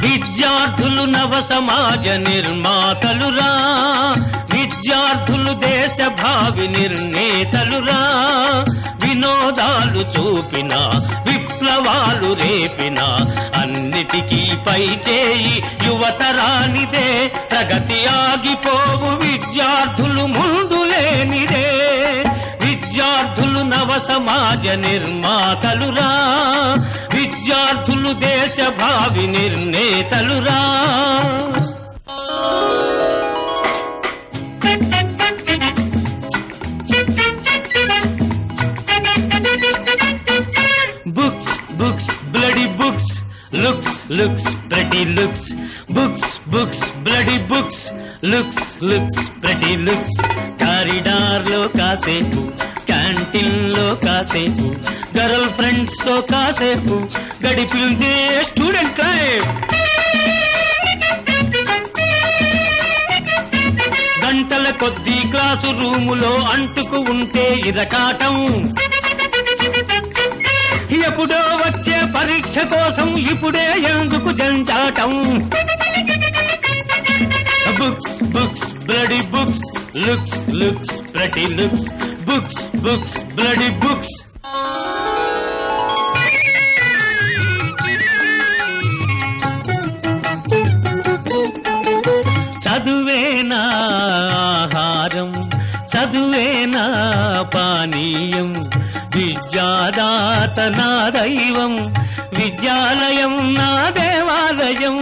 విద్యార్థులు నవ సమాజ నిర్మాతలురా. విద్యార్థులు దేశ భావి నిర్ణేతలురా. వినోదాలు చూపిన విప్లవాలు రేపిన అన్నిటికీ పై చేయి యువతరానిదే. ప్రగతి ఆగిపోవు విద్యార్థులు ముందు లేనిదే. విద్యార్థులు నవ సమాజ నిర్మాతలురా. విద్యార్థులు దేశ భావి నిర్ణేతలురా. Books books bloody books looks looks ప్రతి looks. Books books bloody books looks looks ప్రతి లుక్స్. కారిడార్లో కాసేపు క్యాంటీన్ కాసేపు గర్ల్ ఫ్రెండ్స్తో కాసేపు గడిపిందే స్టూడెంట్ లైఫ్ గంటల కొద్దీ క్లాసు రూములో అంటుకు ఉంటే ఇరకాటం. ఎప్పుడో వచ్చే పరీక్ష కోసం ఇప్పుడే ఎందుకు జంచాటం books books bloody books looks looks ప్రతి looks books. Books bloody books చదువేనా ఆహారం చదువేనా పానీయం విద్యాదాత నా దైవం విద్యాలయం నా దేవాలయం.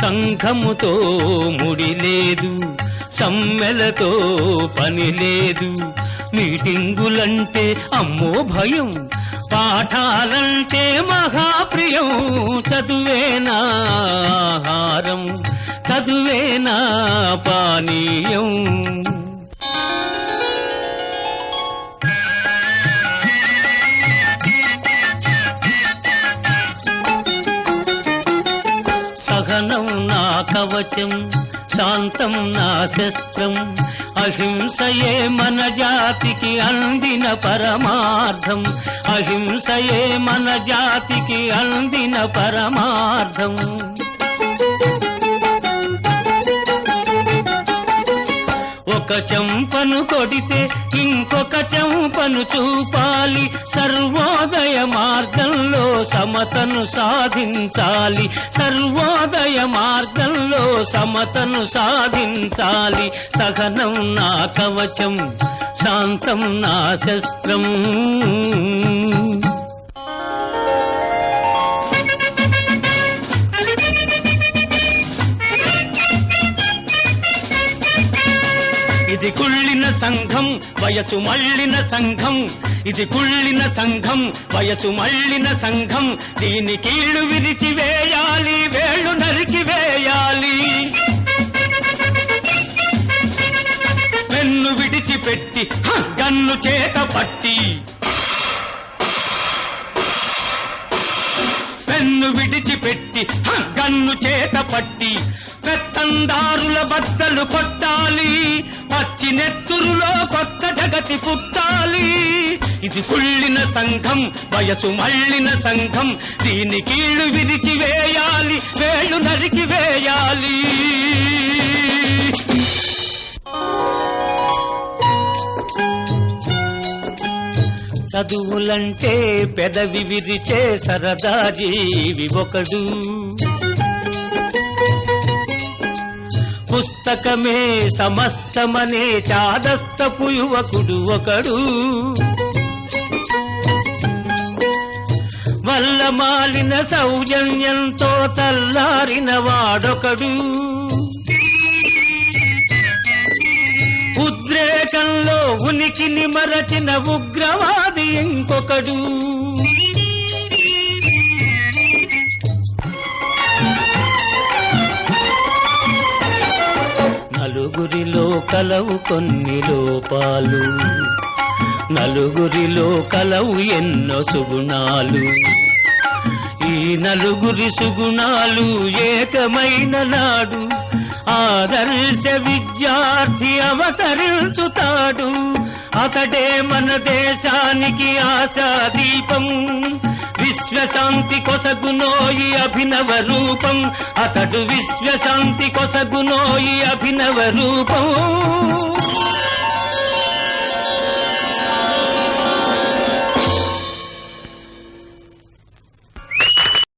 సంఘముతో ముడి లేదు సమ్మెలతో పని లేదు. మీటింగులంటే అమ్మో భయం. పాఠాలంటే మహాప్రియం. చదువేనా ఆహారం. చదువేనా పానీయం. సహనం నా కవచం. శాంతం నా శస్త్రం అహింసయే మన జాతికి అందిన పరమార్థం. అహింసయే మన జాతికి అందిన పరమార్థం. ఒక చెంపను కొడితే ఇంకొక చెంపను చూపాలి. సర్వోదయ మార్గంలో సమతను సాధించాలి. సర్వోదయ మార్గంలో సమతను సాధించాలి. సహనం నా కవచం శాంతం నా శస్త్రం. ఇది కుళ్ళిన సంఘం వయసు మళ్ళిన సంఘం. ఇది కుళ్ళిన సంఘం వయసు మళ్ళిన సంఘం. దీని కీళ్ళు విరిచి వేయాలి వేళ్ళు నరికి వేయాలి. పెన్ను విడిచిపెట్టి హ, గన్ను చేత పట్టి. పెన్ను విడిచిపెట్టి హ, గన్ను చేత పట్టి. పెత్తందారుల బద్దలు కొట్టాలి. పచ్చి నెత్తురులో కొత్త జగతి పుట్టాలి. ఇది కుళ్ళిన సంఘం వయసు మళ్ళిన సంఘం దీని కీళ్ళు విరిచి వేయాలి వేళ్ళు నరికి వేయాలి. చదువులంటే పెదవి విరిచే సరదా జీవి ఒకడు. పుస్తకమే సమస్తమనే చాదస్తపు యువకుడు ఒకడు. వల్ల మాలిన సౌజన్యంతో తల్లారిన వాడొకడు. ఉద్రేకంలో ఉనికిని మరచిన ఉగ్రవాది ఇంకొకడు. నలుగురిలో కలవు కొన్ని లోపాలు. నలుగురిలో కలవు ఎన్నో సుగుణాలు. ఈ నలుగురి సుగుణాలు ఏకమైన నాడు ఆదర్శ విద్యార్థి అవతరించుతాడు. అతడే మన దేశానికి ఆశా దీపం. విశ్వశాంతి కొసగునోయి అభినవ రూపం. అతడు విశ్వశాంతి కొసగునోయి అభినవ రూపం.